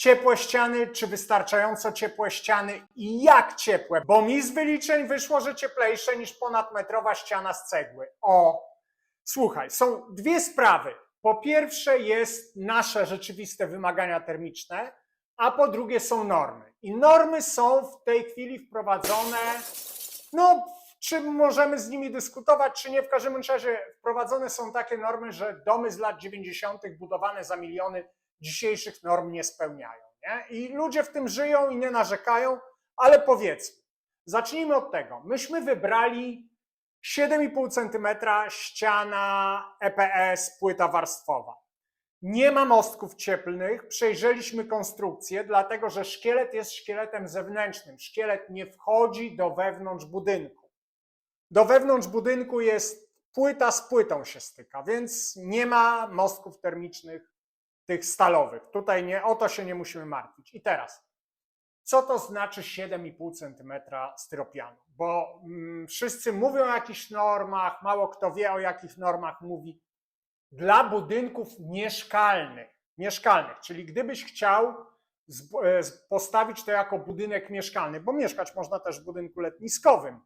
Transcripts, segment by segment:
ciepłe ściany, czy wystarczająco ciepłe ściany i jak ciepłe, bo mi z wyliczeń wyszło, że cieplejsze niż ponadmetrowa ściana z cegły. O, słuchaj, są dwie sprawy. Po pierwsze jest nasze rzeczywiste wymagania termiczne, a po drugie są normy. I normy są w tej chwili wprowadzone, no, czy możemy z nimi dyskutować, czy nie. W każdym razie wprowadzone są takie normy, że domy z lat 90. budowane za miliony dzisiejszych norm nie spełniają. Nie? I ludzie w tym żyją i nie narzekają, ale powiedzmy, zacznijmy od tego. Myśmy wybrali 7,5 cm ściana EPS, płyta warstwowa. Nie ma mostków cieplnych, przejrzeliśmy konstrukcję, dlatego że szkielet jest szkieletem zewnętrznym. Szkielet nie wchodzi do wewnątrz budynku. Do wewnątrz budynku jest płyta z płytą się styka, więc nie ma mostków termicznych tych stalowych. Tutaj nie, o to się nie musimy martwić. I teraz, co to znaczy 7,5 cm styropianu? Bo mm, wszyscy mówią o jakichś normach, mało kto wie o jakich normach mówi. Dla budynków mieszkalnych, mieszkalnych, czyli gdybyś chciał e, postawić to jako budynek mieszkalny, bo mieszkać można też w budynku letniskowym.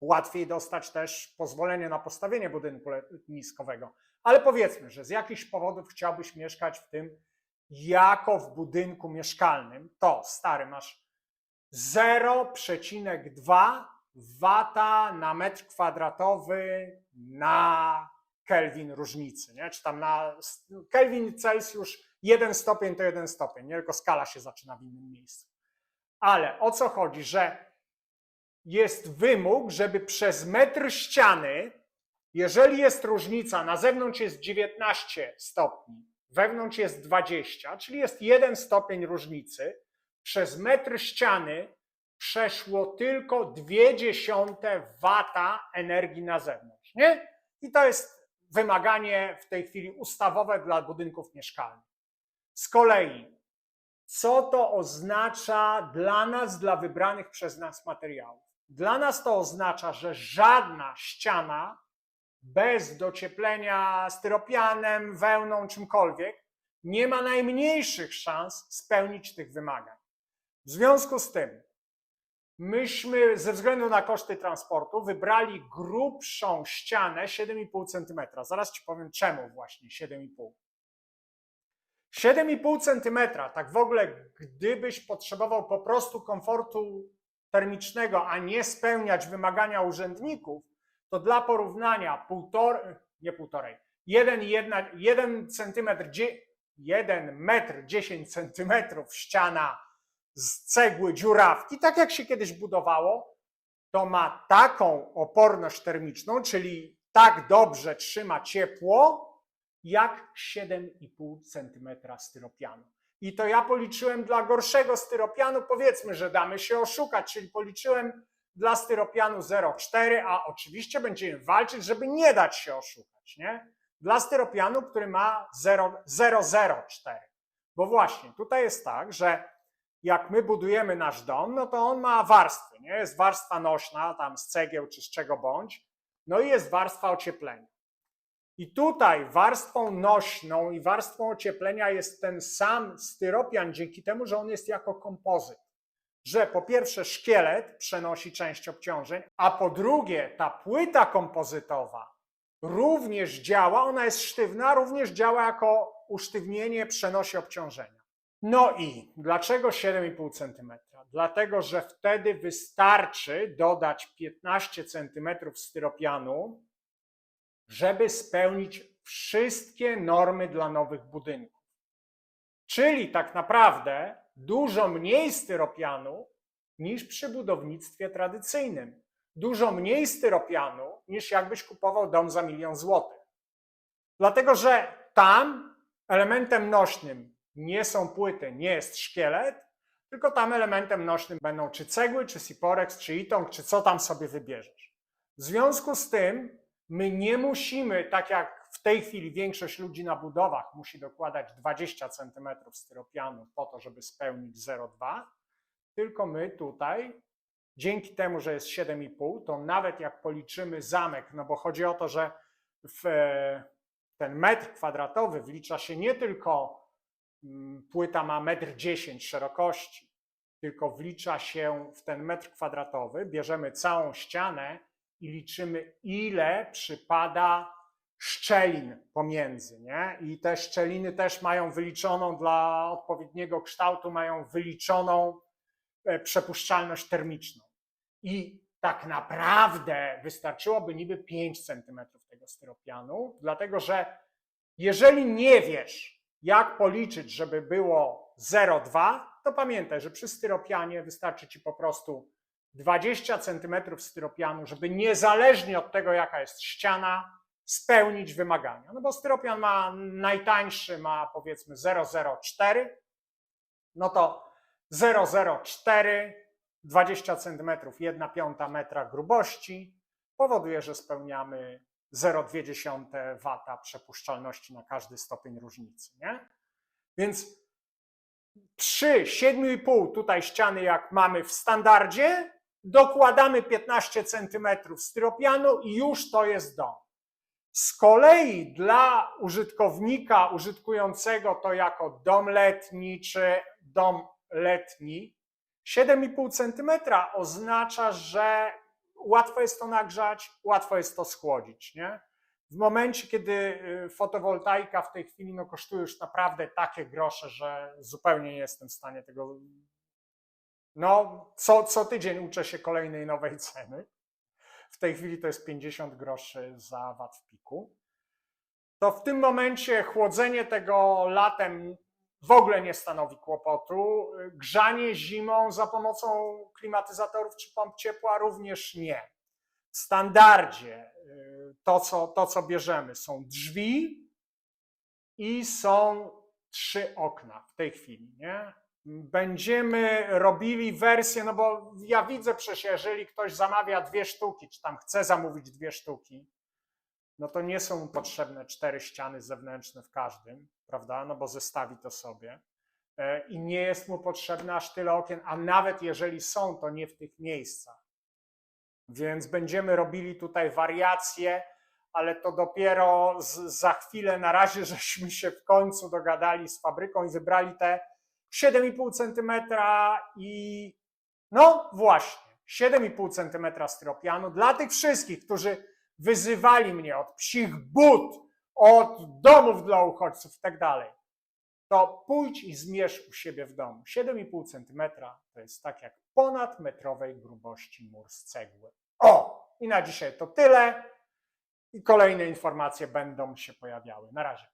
Łatwiej dostać też pozwolenie na postawienie budynku letniskowego. Ale powiedzmy, że z jakichś powodów chciałbyś mieszkać w tym jako w budynku mieszkalnym, to stary masz 0,2 wata na metr kwadratowy na Kelvin różnicy, nie? czy tam na Kelvin Celsjusz 1 stopień to 1 stopień, nie tylko skala się zaczyna w innym miejscu. Ale o co chodzi, że jest wymóg, żeby przez metr ściany, jeżeli jest różnica, na zewnątrz jest 19 stopni, wewnątrz jest 20, czyli jest 1 stopień różnicy, przez metr ściany przeszło tylko 0,2 wata energii na zewnątrz. Nie? I to jest wymaganie w tej chwili ustawowe dla budynków mieszkalnych. Z kolei, co to oznacza dla nas, dla wybranych przez nas materiałów? Dla nas to oznacza, że żadna ściana bez docieplenia styropianem, wełną, czymkolwiek nie ma najmniejszych szans spełnić tych wymagań. W związku z tym, myśmy ze względu na koszty transportu wybrali grubszą ścianę 7,5 cm. Zaraz Ci powiem czemu właśnie 7,5. 7,5 cm, tak w ogóle, gdybyś potrzebował po prostu komfortu termicznego, a nie spełniać wymagania urzędników, to dla porównania półtor, nie półtorej, 1, 1, 1 centymetr, 1 metr 10 centymetrów ściana z cegły dziurawki, tak jak się kiedyś budowało, to ma taką oporność termiczną, czyli tak dobrze trzyma ciepło, jak 7,5 cm styropianu. I to ja policzyłem dla gorszego styropianu, powiedzmy, że damy się oszukać, czyli policzyłem dla styropianu 0,4, a oczywiście będziemy walczyć, żeby nie dać się oszukać, nie? Dla styropianu, który ma 0,004. Bo właśnie, tutaj jest tak, że jak my budujemy nasz dom, no to on ma warstwy, nie? Jest warstwa nośna, tam z cegieł czy z czego bądź, no i jest warstwa ocieplenia. I tutaj warstwą nośną i warstwą ocieplenia jest ten sam styropian, dzięki temu, że on jest jako kompozyt. Że po pierwsze szkielet przenosi część obciążeń, a po drugie ta płyta kompozytowa również działa, ona jest sztywna, również działa jako usztywnienie, przenosi obciążenia. No i dlaczego 7,5 cm? Dlatego, że wtedy wystarczy dodać 15 cm styropianu, żeby spełnić wszystkie normy dla nowych budynków. Czyli tak naprawdę dużo mniej styropianu niż przy budownictwie tradycyjnym. Dużo mniej styropianu niż jakbyś kupował dom za milion złotych. Dlatego, że tam elementem nośnym nie są płyty, nie jest szkielet, tylko tam elementem nośnym będą czy cegły, czy Siporex, czy Itong, czy co tam sobie wybierzesz. W związku z tym my nie musimy, tak jak w tej chwili większość ludzi na budowach musi dokładać 20 cm styropianu po to, żeby spełnić 0,2, tylko my tutaj, dzięki temu, że jest 7,5, to nawet jak policzymy zamek, no bo chodzi o to, że w, e, ten metr kwadratowy wlicza się nie tylko mm, płyta ma 1,10 m szerokości, tylko wlicza się w ten metr kwadratowy, bierzemy całą ścianę i liczymy, ile przypada szczelin pomiędzy, nie? I te szczeliny też mają wyliczoną dla odpowiedniego kształtu, mają wyliczoną e, przepuszczalność termiczną. I tak naprawdę wystarczyłoby niby 5 cm tego styropianu, dlatego że jeżeli nie wiesz, jak policzyć, żeby było 0,2, to pamiętaj, że przy styropianie wystarczy ci po prostu 20 cm styropianu, żeby niezależnie od tego, jaka jest ściana, spełnić wymagania. No bo styropian ma najtańszy, ma powiedzmy 0,04, no to 0,04, 20 cm, 1 piąta metra grubości powoduje, że spełniamy 0,2 W przepuszczalności na każdy stopień różnicy. Nie? Więc przy 7,5 tutaj ściany, jak mamy w standardzie, dokładamy 15 cm styropianu i już to jest dom. Z kolei dla użytkownika użytkującego to jako dom letni czy dom letni, 7,5 cm oznacza, że łatwo jest to nagrzać, łatwo jest to schłodzić. Nie? W momencie, kiedy y, fotowoltaika w tej chwili no, kosztuje już naprawdę takie grosze, że zupełnie nie jestem w stanie tego. No, co, co tydzień uczę się kolejnej nowej ceny. W tej chwili to jest 50 groszy za wat w piku. To w tym momencie chłodzenie tego latem w ogóle nie stanowi kłopotu. Grzanie zimą za pomocą klimatyzatorów czy pomp ciepła również nie. W standardzie y, to, co, to, co bierzemy, są drzwi i są trzy okna w tej chwili. Nie? Będziemy robili wersję, no bo ja widzę przecież, jeżeli ktoś zamawia dwie sztuki, czy tam chce zamówić dwie sztuki, no to nie są mu potrzebne cztery ściany zewnętrzne w każdym, prawda? No bo zestawi to sobie. E, I nie jest mu potrzebne aż tyle okien, a nawet jeżeli są, to nie w tych miejscach. Więc będziemy robili tutaj wariacje, ale to dopiero z, za chwilę. Na razie żeśmy się w końcu dogadali z fabryką i wybrali te 7,5 cm i no właśnie, 7,5 cm styropianu dla tych wszystkich, którzy wyzywali mnie od psich but, od domów dla uchodźców i tak dalej, to pójdź i zmierz u siebie w domu. 7,5 cm to jest tak jak ponad metrowej grubości mur z cegły. O! I na dzisiaj to tyle. I kolejne informacje będą się pojawiały. Na razie.